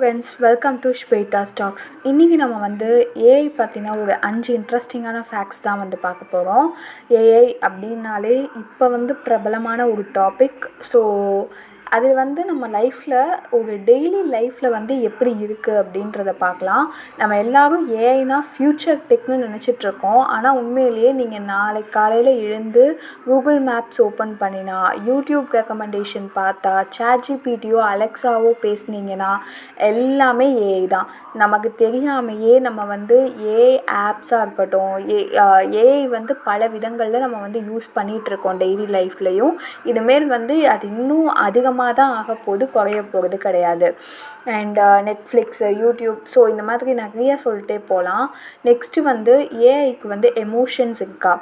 Friends welcome to Shweta stocks இன்றைக்கி நம்ம வந்து ஏஐ பார்த்திங்கன்னா ஒரு அஞ்சு இன்ட்ரெஸ்டிங்கான ஃபேக்ட்ஸ் தான் வந்து பார்க்க போகிறோம் ஏஐ அப்படின்னாலே இப்போ வந்து பிரபலமான ஒரு டாபிக் ஸோ அது வந்து நம்ம லைஃப்பில் ஒரு டெய்லி லைஃப்பில் வந்து எப்படி இருக்குது அப்படின்றத பார்க்கலாம். நம்ம எல்லோரும் ஏஐனா ஃப்யூச்சர் டெக்னு நினச்சிட்ருக்கோம் ஆனால் உண்மையிலேயே நீங்கள் நாளைக்கு காலையில் எழுந்து கூகுள் மேப்ஸ் ஓப்பன் பண்ணினா யூடியூப் ரெக்கமெண்டேஷன் பார்த்தா சேட் ஜிபிடியோ அலெக்ஸாவோ பேசுனீங்கன்னா எல்லாமே ஏஐ தான். நமக்கு தெரியாமையே நம்ம வந்து ஏஐ ஆப்ஸாக இருக்கட்டும் ஏ ஏஐ வந்து பல விதங்களில் நம்ம வந்து யூஸ் பண்ணிகிட்ருக்கோம் டெய்லி லைஃப்லையும் இதுமாரி வந்து அது இன்னும் அதிகமாக அதிகமாக தான் ஆகப்போகுது குறைய போகிறது கிடையாது அண்ட் நெட்ஃப்ளிக்ஸு யூடியூப் ஸோ இந்த மாதிரி நிறைய சொல்லிட்டே போகலாம் நெக்ஸ்ட்டு வந்து ஏஐக்கு வந்து எமோஷன்ஸ் இருக்கா?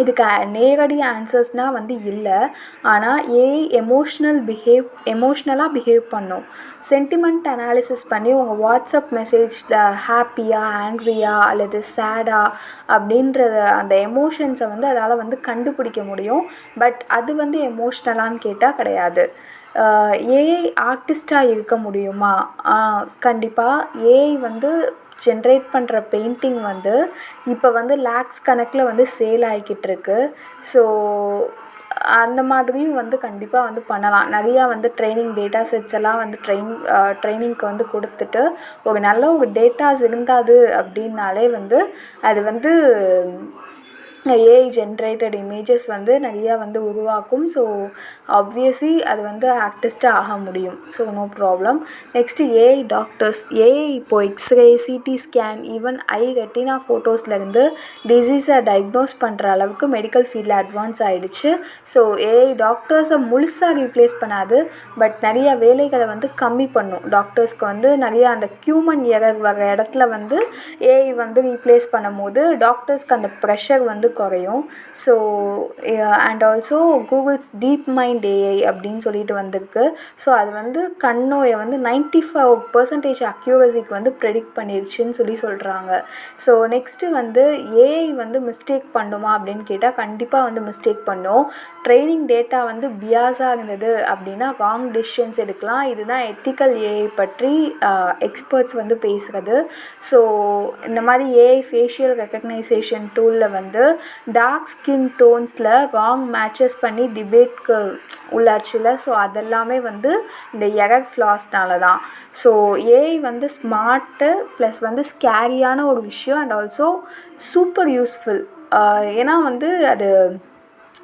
இதுக்கு நேரடி ஆன்சர்ஸ்னால் வந்து இல்லை. ஆனால் ஏஐ எமோஷ்னல் பிஹேவ் எமோஷ்னலாக பிஹேவ் பண்ணும். சென்டிமெண்ட் அனாலிசிஸ் பண்ணி உங்கள் வாட்ஸ்அப் மெசேஜில் ஹாப்பியா ஆங்க்ரியா அல்லது சேடா அப்படின்றத அந்த எமோஷன்ஸை வந்து அதால் வந்து கண்டுபிடிக்க முடியும். பட் அது வந்து எமோஷ்னலான்னு கேட்டால் கிடையாது. ஏஐ ஆர்டிஸ்டாக இருக்க முடியுமா? கண்டிப்பாக ஏஐ வந்து ஜென்ரேட் பண்ணுற பெயிண்டிங் வந்து இப்போ வந்து லேக்ஸ் கணக்கில் வந்து சேல் ஆகிக்கிட்டுருக்கு ஸோ அந்த மாதிரியும் வந்து கண்டிப்பாக வந்து பண்ணலாம். நிறையா வந்து ட்ரைனிங் டேட்டா செட்ஸ் எல்லாம் வந்து ட்ரெயின் ட்ரைனிங்க்கு வந்து கொடுத்துட்டு ஒரு நல்ல ஒரு டேட்டாஸ் இருந்தாது அப்படின்னாலே வந்து அது வந்து ஏஐ ஜென்ரேட்டட் இமேஜஸ் வந்து நிறையா வந்து உருவாக்கும். ஸோ ஆப்வியஸ்லி அது வந்து ஆக்டிஸ்ட்டாக ஆக முடியும். So no problem next AI doctors AI இப்போது X-ray CT scan even eye retina ஃபோட்டோஸ்லேருந்து டிசீஸை டயக்னோஸ் பண்ணுற அளவுக்கு மெடிக்கல் ஃபீல்டில் அட்வான்ஸ் ஆகிடுச்சு ஸோ ஏஐ டாக்டர்ஸை முழுசாக ரீப்ளேஸ் பண்ணாது. பட் நிறைய வேலைகளை வந்து கம்மி பண்ணும். டாக்டர்ஸ்க்கு வந்து நிறையா அந்த ஹியூமன் எரர் வர இடத்துல வந்து ஏஐ வந்து ரீப்ளேஸ் பண்ணும் போது டாக்டர்ஸ்க்கு அந்த ப்ரெஷர் வந்து குறையும். So and also Google's deep mind AI அப்படின்னு சொல்லிட்டு வந்திருக்கு. ஸோ அது வந்து கண் நோயை வந்து நைன்ட்டி ஃபைவ் பர்சன்டேஜ் அக்யூரசிக்கு வந்து ப்ரெடிக்ட் பண்ணிடுச்சுன்னு சொல்லி சொல்கிறாங்க ஸோ நெக்ஸ்ட்டு வந்து ஏஐ வந்து மிஸ்டேக் பண்ணுமா அப்படின்னு கேட்டால் கண்டிப்பாக வந்து மிஸ்டேக் பண்ணும். ட்ரைனிங் டேட்டா வந்து பியாஸாக இருந்தது அப்படின்னா ராங் டிசிஷன்ஸ் எடுக்கலாம். இதுதான் எத்திக்கல் ஏஐ பற்றி எக்ஸ்பர்ட்ஸ் வந்து பேசுகிறது ஸோ இந்த மாதிரி ஏஐ ஃபேஷியல் ரெக்கக்னைசேஷன் டூலில் வந்து டார்க் ஸ்கின் டோன்ஸில் ராங் மேட்சஸ் பண்ணி டிபேட்க்கு உள்ளாச்சுல. ஸோ அதெல்லாமே வந்து இந்த எரக் ஃப்ளாஸ்னால தான் ஸோ ஏஐ வந்து ஸ்மார்ட்டு ப்ளஸ் வந்து ஸ்கேரியான ஒரு விஷயம் அண்ட் ஆல்சோ சூப்பர் யூஸ்ஃபுல் ஏன்னா வந்து அது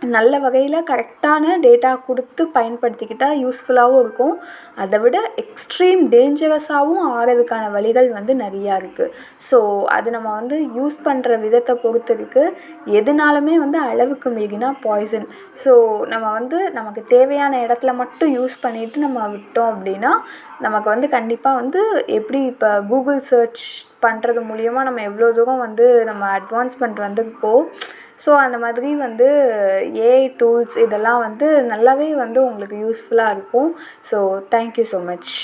நல்ல வகையில் கரெக்டான டேட்டா கொடுத்து பயன்படுத்திக்கிட்டால் யூஸ்ஃபுல்லாகவும் இருக்கும். அதை விட எக்ஸ்ட்ரீம் டேஞ்சரஸாகவும் ஆகிறதுக்கான வழிகள் வந்து நிறையா இருக்குது ஸோ அது நம்ம வந்து யூஸ் பண்ணுற விதத்தை பொறுத்து இருக்குது எதுனாலுமே வந்து அளவுக்கு மீறினா பாய்சன் ஸோ நம்ம வந்து நமக்கு தேவையான இடத்துல மட்டும் யூஸ் பண்ணிவிட்டு நம்ம விட்டோம் அப்படின்னா நமக்கு வந்து கண்டிப்பாக வந்து எப்படி இப்போ கூகுள் சர்ச் பண்ணுறது மூலியமாக நம்ம எவ்வளோ தூரம் வந்து நம்ம அட்வான்ஸ்மெண்ட் வந்திருக்கோம் ஸோ அந்த மாதிரி வந்து ஏஐ டூல்ஸ் இதெல்லாம் வந்து நல்லாவே வந்து உங்களுக்கு யூஸ்ஃபுல்லாக இருக்கும். So thank you so much